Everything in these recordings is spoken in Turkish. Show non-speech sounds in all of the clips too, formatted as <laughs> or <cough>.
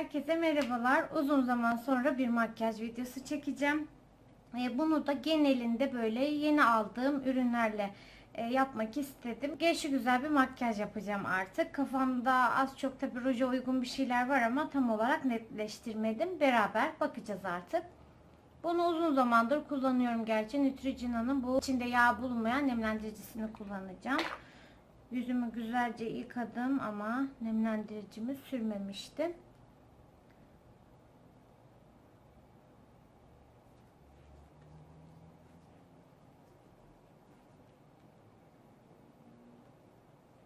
Herkese merhabalar. Uzun zaman sonra bir makyaj videosu çekeceğim. E, Bunu da genelinde böyle yeni aldığım ürünlerle e, yapmak istedim. Gelişi güzel bir makyaj yapacağım artık. Kafamda az çok tabi ruja uygun bir şeyler var ama tam olarak netleştirmedim. Beraber bakacağız artık. Bunu uzun zamandır kullanıyorum gerçi. Neutrogena'nın bu içinde yağ bulunmayan nemlendiricisini kullanacağım. Yüzümü güzelce yıkadım ama nemlendiricimi sürmemiştim.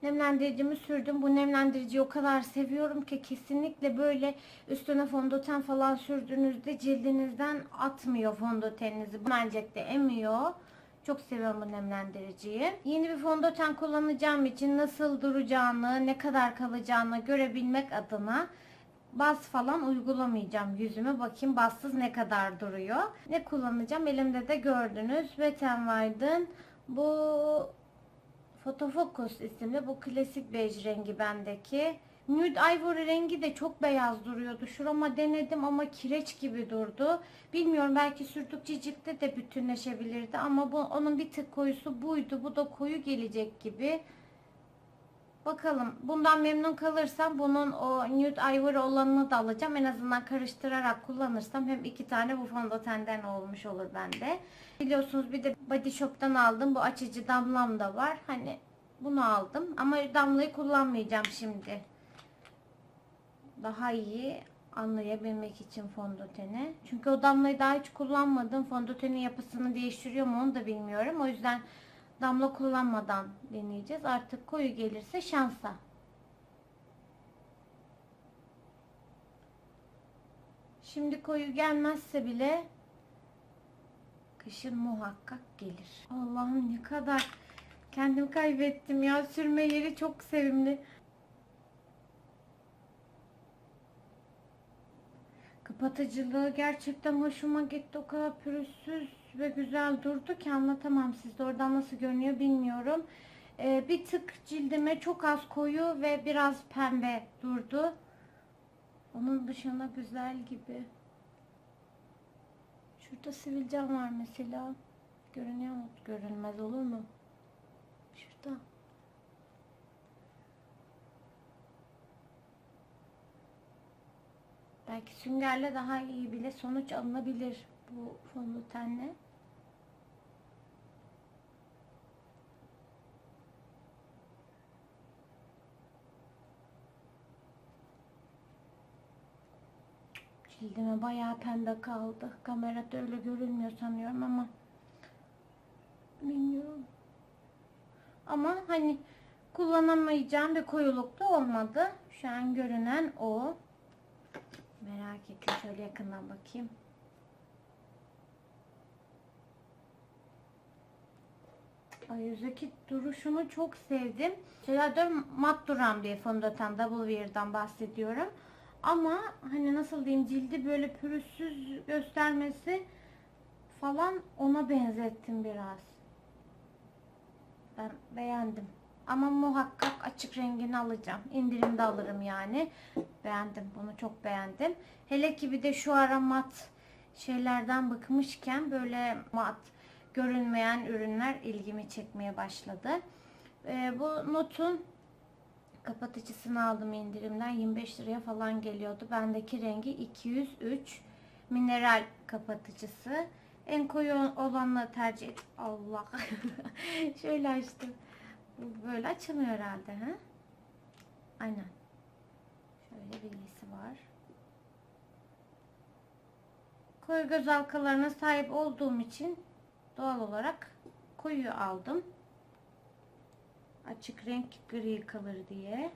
Nemlendiricimi sürdüm. Bu nemlendiriciyi o kadar seviyorum ki kesinlikle böyle üstüne fondöten falan sürdüğünüzde cildinizden atmıyor fondöteninizi. Mercek de emiyor. Çok seviyorum bu nemlendiriciyi. Yeni bir fondöten kullanacağım için nasıl duracağını, ne kadar kalacağını görebilmek adına baz falan uygulamayacağım yüzüme. Bakayım bazsız ne kadar duruyor. Ne kullanacağım? Elimde de gördünüz. Wet n bu Photofocus isimli bu klasik bej rengi bendeki. Nude Ivory rengi de çok beyaz duruyordu. Şurama denedim ama kireç gibi durdu. Bilmiyorum belki sürdükçe ciltte de bütünleşebilirdi ama bu onun bir tık koyusu buydu. Bu da koyu gelecek gibi. Bakalım bundan memnun kalırsam bunun o nude ivory olanını da alacağım. En azından karıştırarak kullanırsam hem iki tane bu fondötenden olmuş olur bende. Biliyorsunuz bir de Body Shop'tan aldım. Bu açıcı damlam da var. Hani bunu aldım ama damlayı kullanmayacağım şimdi. Daha iyi anlayabilmek için fondöteni. Çünkü o damlayı daha hiç kullanmadım. Fondötenin yapısını değiştiriyor mu onu da bilmiyorum. O yüzden damla kullanmadan deneyeceğiz. Artık koyu gelirse şansa. Şimdi koyu gelmezse bile kışın muhakkak gelir. Allah'ım ne kadar kendimi kaybettim ya. Sürme yeri çok sevimli. Kapatıcılığı gerçekten hoşuma gitti. O kadar pürüzsüz ve güzel durdu ki anlatamam sizde. Oradan nasıl görünüyor bilmiyorum. Ee, bir tık cildime çok az koyu ve biraz pembe durdu. Onun dışında güzel gibi. Şurada sivilcem var mesela. Görünüyor mu? Görünmez olur mu? Şurada. Belki süngerle daha iyi bile sonuç alınabilir bu fondötenle. Cildime bayağı pembe kaldı. Kamerada öyle görünmüyor sanıyorum ama bilmiyorum. Ama hani kullanamayacağım bir koyulukta olmadı. Şu an görünen o. Merak ettim. Şöyle yakından bakayım. Ay yüzdeki duruşunu çok sevdim. Şeyler mat duran bir fondöten Double Wear'dan bahsediyorum. Ama hani nasıl diyeyim cildi böyle pürüzsüz göstermesi falan ona benzettim biraz. Ben beğendim. Ama muhakkak açık rengini alacağım. İndirimde alırım yani. Beğendim. Bunu çok beğendim. Hele ki bir de şu ara mat şeylerden bıkmışken böyle mat görünmeyen ürünler ilgimi çekmeye başladı. Ee, bu notun kapatıcısını aldım indirimden. 25 liraya falan geliyordu. Bendeki rengi 203 mineral kapatıcısı. En koyu olanla tercih et. Allah. <laughs> Şöyle açtım. Bu böyle açılmıyor herhalde. He? Aynen. Şöyle bilgisi var. Koyu göz halkalarına sahip olduğum için doğal olarak koyu aldım. Açık renk gri kalır diye.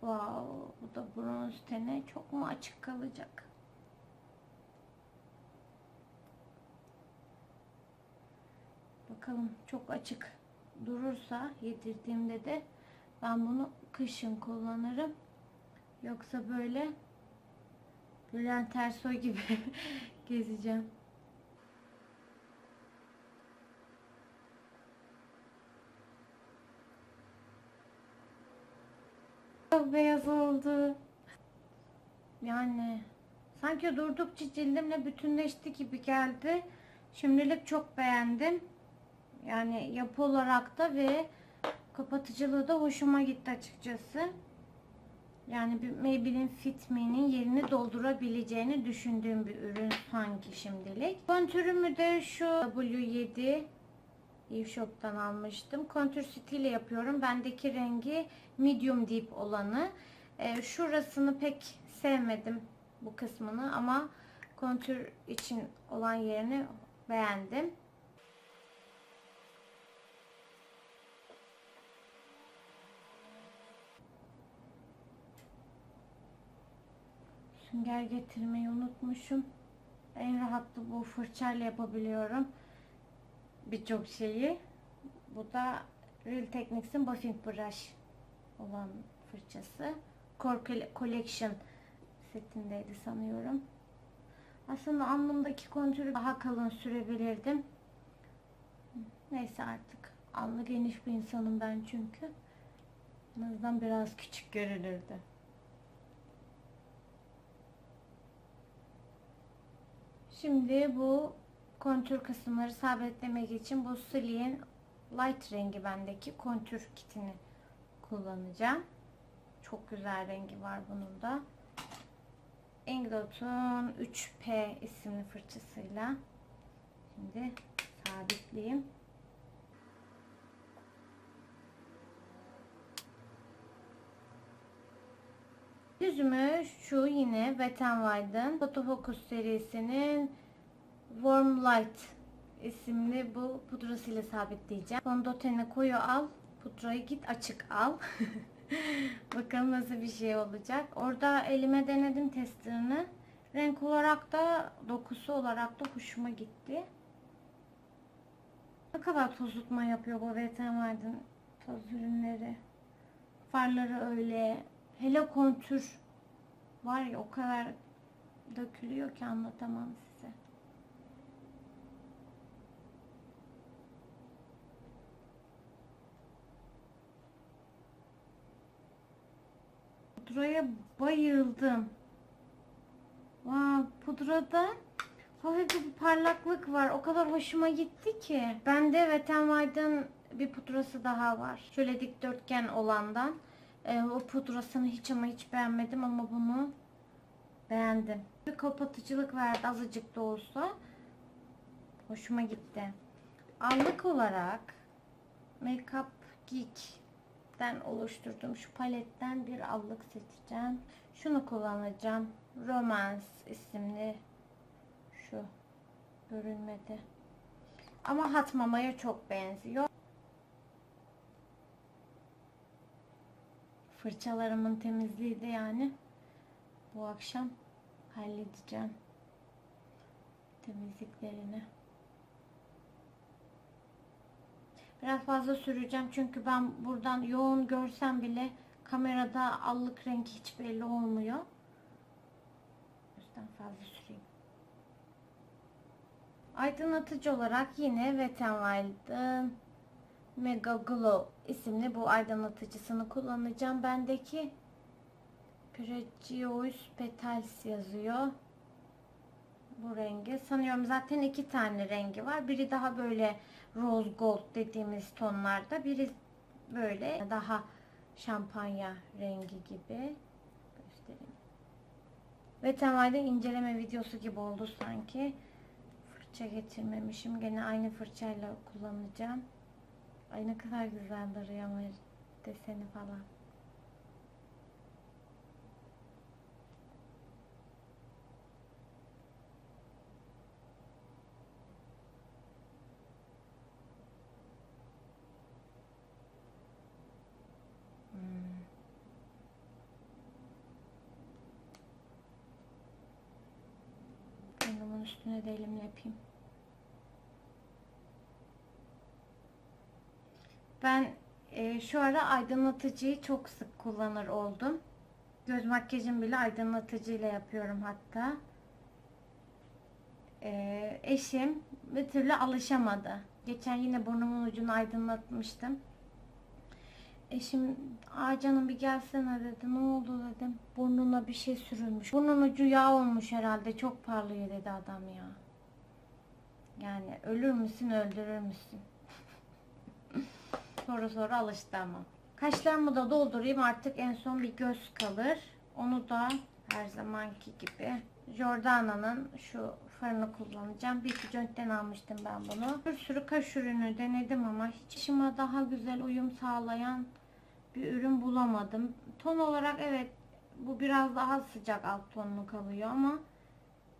Wow, bu da bronz tene çok mu açık kalacak? Bakalım çok açık durursa yedirdiğimde de ben bunu kışın kullanırım. Yoksa böyle Bülent Ersoy gibi <laughs> gezeceğim. Çok beyaz oldu. Yani sanki durdukça cildimle bütünleşti gibi geldi. Şimdilik çok beğendim. Yani yapı olarak da ve kapatıcılığı da hoşuma gitti açıkçası. Yani bir Maybelline Fit Me'nin yerini doldurabileceğini düşündüğüm bir ürün sanki şimdilik. Kontürümü de şu W7 Shop'tan almıştım. Kontür stili yapıyorum. Bendeki rengi medium deep olanı. Ee, şurasını pek sevmedim bu kısmını ama kontür için olan yerini beğendim. Sünger getirmeyi unutmuşum. En rahatlı bu fırçayla yapabiliyorum. Birçok şeyi. Bu da Real Techniques'in Buffing Brush olan fırçası. Core Collection setindeydi sanıyorum. Aslında alnımdaki kontürü daha kalın sürebilirdim. Neyse artık. Alnı geniş bir insanım ben çünkü. En azından biraz küçük görünürdü. Şimdi bu kontür kısımları sabitlemek için bu Sleek'in light rengi bendeki kontür kitini kullanacağım. Çok güzel rengi var bunun da. Inglot'un 3P isimli fırçasıyla şimdi sabitleyeyim. Yüzümü şu yine Wet n Wild'ın Photofocus serisinin Warm Light isimli bu pudrasıyla sabitleyeceğim. Fondöteni koyu al, pudrayı git açık al. <laughs> Bakalım nasıl bir şey olacak. Orada elime denedim testlerini. Renk olarak da dokusu olarak da hoşuma gitti. Ne kadar toz tutma yapıyor bu Wet n Wild'ın toz ürünleri. Farları öyle. Hele kontür var ya o kadar dökülüyor ki anlatamam size. Pudraya bayıldım. Wow, pudrada hafif bir parlaklık var. O kadar hoşuma gitti ki. Bende Wet Wild'ın bir pudrası daha var. Şöyle dikdörtgen olandan. Ee, o pudrasını hiç ama hiç beğenmedim ama bunu beğendim. Bir kapatıcılık verdi azıcık da olsa. Hoşuma gitti. Allık olarak Makeup Geek'ten oluşturduğum şu paletten bir allık seçeceğim. Şunu kullanacağım. Romance isimli şu görünmedi. Ama hat mamaya çok benziyor. Fırçalarımın temizliği de yani bu akşam halledeceğim temizliklerini. Biraz fazla süreceğim çünkü ben buradan yoğun görsem bile kamerada allık rengi hiç belli olmuyor. O yüzden fazla süreyim. Aydınlatıcı olarak yine Wet n Wild'ın Mega Glow isimli bu aydınlatıcısını kullanacağım. Bendeki Pregious Petals yazıyor. Bu rengi. Sanıyorum zaten iki tane rengi var. Biri daha böyle rose gold dediğimiz tonlarda. Biri böyle daha şampanya rengi gibi. Göstereyim. Ve temelde inceleme videosu gibi oldu sanki. Fırça getirmemişim. Gene aynı fırçayla kullanacağım. Ay ne kadar güzel duruyor ama deseni falan. Hmm. Ben bunun üstüne de elimle yapayım. Ben e, şu ara aydınlatıcıyı çok sık kullanır oldum. Göz makyajım bile aydınlatıcıyla yapıyorum hatta. E, eşim bir türlü alışamadı. Geçen yine burnumun ucunu aydınlatmıştım. Eşim aa canım bir gelsene dedi. Ne oldu dedim. Burnuna bir şey sürülmüş. Burnun ucu yağ olmuş herhalde. Çok parlıyor dedi adam ya. Yani ölür müsün öldürür müsün? <laughs> sonra sonra alıştı ama. Kaşlarımı da doldurayım artık en son bir göz kalır. Onu da her zamanki gibi Jordana'nın şu farını kullanacağım. Bir Joint'ten almıştım ben bunu. Bir sürü kaş ürünü denedim ama hiç işime daha güzel uyum sağlayan bir ürün bulamadım. Ton olarak evet bu biraz daha sıcak alt tonlu kalıyor ama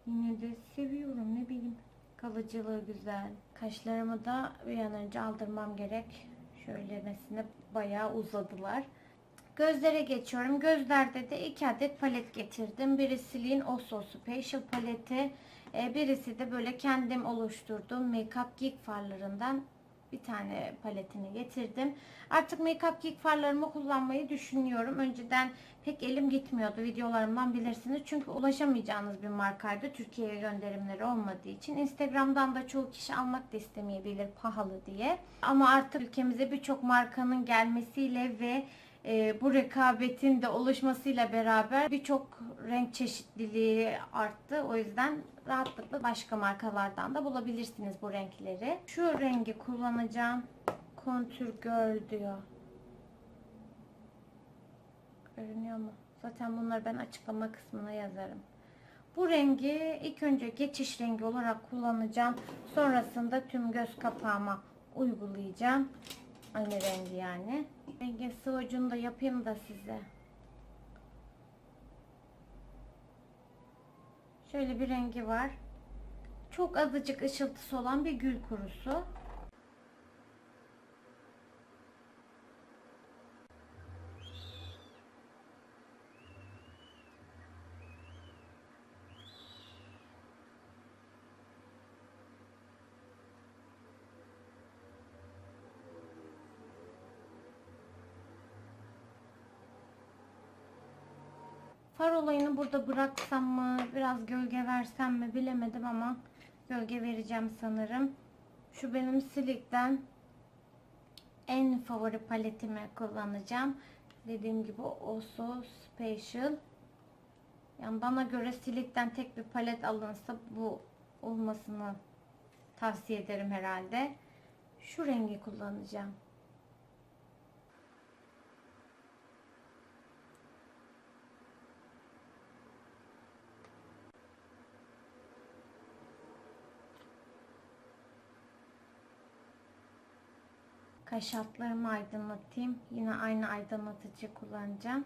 yine de seviyorum ne bileyim. Kalıcılığı güzel. Kaşlarımı da bir an önce aldırmam gerek. Şöylemesine bayağı uzadılar. Gözlere geçiyorum. Gözlerde de iki adet palet getirdim. Birisi Lean Oso Special paleti. e, Birisi de böyle kendim oluşturduğum Makeup Geek farlarından bir tane paletini getirdim. Artık Makeup Geek farlarımı kullanmayı düşünüyorum. Önceden pek elim gitmiyordu videolarımdan bilirsiniz. Çünkü ulaşamayacağınız bir markaydı. Türkiye'ye gönderimleri olmadığı için. Instagram'dan da çoğu kişi almak da istemeyebilir pahalı diye. Ama artık ülkemize birçok markanın gelmesiyle ve e, bu rekabetin de oluşmasıyla beraber birçok renk çeşitliliği arttı. O yüzden rahatlıkla başka markalardan da bulabilirsiniz bu renkleri. Şu rengi kullanacağım. Kontür Girl diyor. Görünüyor mu? Zaten bunları ben açıklama kısmına yazarım. Bu rengi ilk önce geçiş rengi olarak kullanacağım. Sonrasında tüm göz kapağıma uygulayacağım. Aynı rengi yani. Rengin sıvacını da yapayım da size. Şöyle bir rengi var. Çok azıcık ışıltısı olan bir gül kurusu. Far olayını burada bıraksam mı, biraz gölge versem mi bilemedim ama gölge vereceğim sanırım. Şu benim Silik'ten en favori paletimi kullanacağım. Dediğim gibi Oso Special. Yani bana göre Silik'ten tek bir palet alınsa bu olmasını tavsiye ederim herhalde. Şu rengi kullanacağım. Kaş altlarımı aydınlatayım. Yine aynı aydınlatıcı kullanacağım.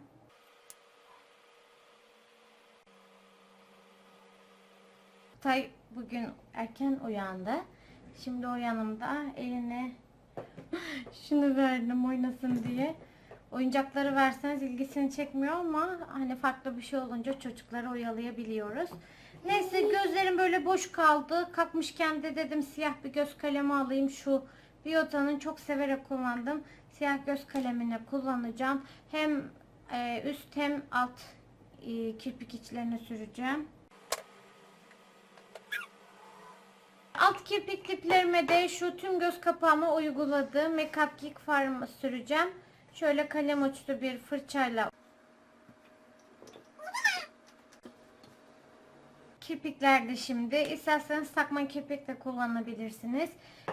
Tay bugün erken uyandı. Şimdi o yanımda eline <laughs> şunu verdim oynasın diye. Oyuncakları verseniz ilgisini çekmiyor ama hani farklı bir şey olunca çocukları oyalayabiliyoruz. Neyse gözlerim böyle boş kaldı. Kalkmışken de dedim siyah bir göz kalemi alayım. Şu Biota'nın çok severek kullandım. Siyah göz kalemini kullanacağım. Hem e, üst hem alt e, kirpik içlerine süreceğim. Alt kirpik diplerime de şu tüm göz kapağıma uyguladığım Makeup Geek farımı süreceğim. Şöyle kalem uçlu bir fırçayla Kirpiklerde şimdi isterseniz takma kirpik de kullanabilirsiniz.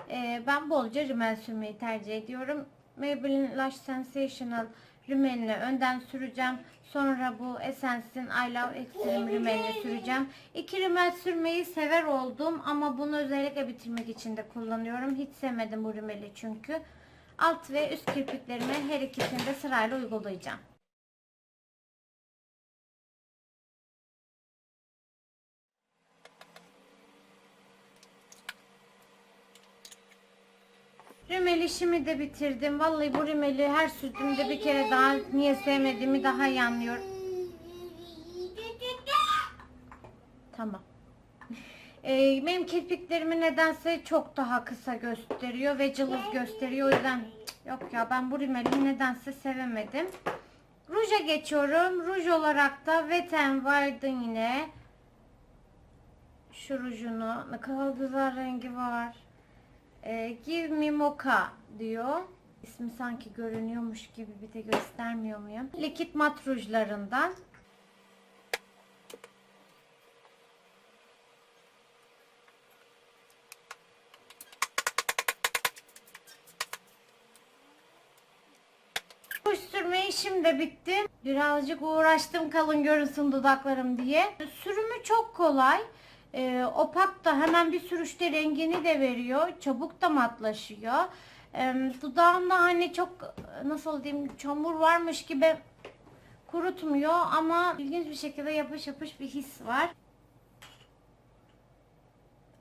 Ee, ben bolca rimel sürmeyi tercih ediyorum. Maybelline Lash Sensational rimelini önden süreceğim. Sonra bu Essence'in I Love Extreme rimelini süreceğim. İki rimel sürmeyi sever oldum ama bunu özellikle bitirmek için de kullanıyorum. Hiç sevmedim bu rimeli çünkü. Alt ve üst kirpiklerime her ikisini de sırayla uygulayacağım. İşimi de bitirdim. Vallahi bu rimeli her sürdüğümde bir kere daha niye sevmediğimi daha iyi anlıyorum. Tamam. Ee, benim kirpiklerimi nedense çok daha kısa gösteriyor ve cılız gösteriyor. O yüzden yok ya ben bu rimeli nedense sevemedim. Ruja geçiyorum. Ruj olarak da Wet n Wild'ın yine şu rujunu ne kadar güzel rengi var. Ee, Give me mocha diyor. İsmi sanki görünüyormuş gibi bir de göstermiyor muyum? Likit mat rujlarından. Ruj sürme işim de bitti. Birazcık uğraştım kalın görünsün dudaklarım diye. Sürümü çok kolay. Ee, opak da hemen bir sürüşte rengini de veriyor. Çabuk da matlaşıyor. Ee, dudağımda hani çok nasıl diyeyim çamur varmış gibi kurutmuyor ama ilginç bir şekilde yapış yapış bir his var.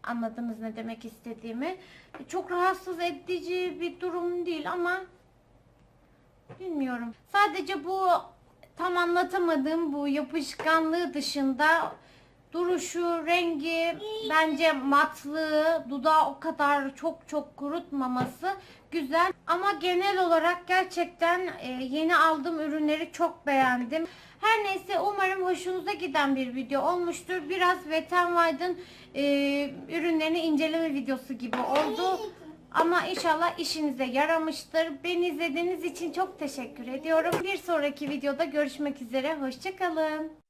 Anladınız ne demek istediğimi. Çok rahatsız edici bir durum değil ama Bilmiyorum. Sadece bu tam anlatamadığım bu yapışkanlığı dışında duruşu, rengi, bence matlığı, dudağı o kadar çok çok kurutmaması güzel. Ama genel olarak gerçekten e, yeni aldığım ürünleri çok beğendim. Her neyse umarım hoşunuza giden bir video olmuştur. Biraz Wet n Wild'ın e, ürünlerini inceleme videosu gibi oldu. Ama inşallah işinize yaramıştır. Beni izlediğiniz için çok teşekkür ediyorum. Bir sonraki videoda görüşmek üzere. Hoşçakalın.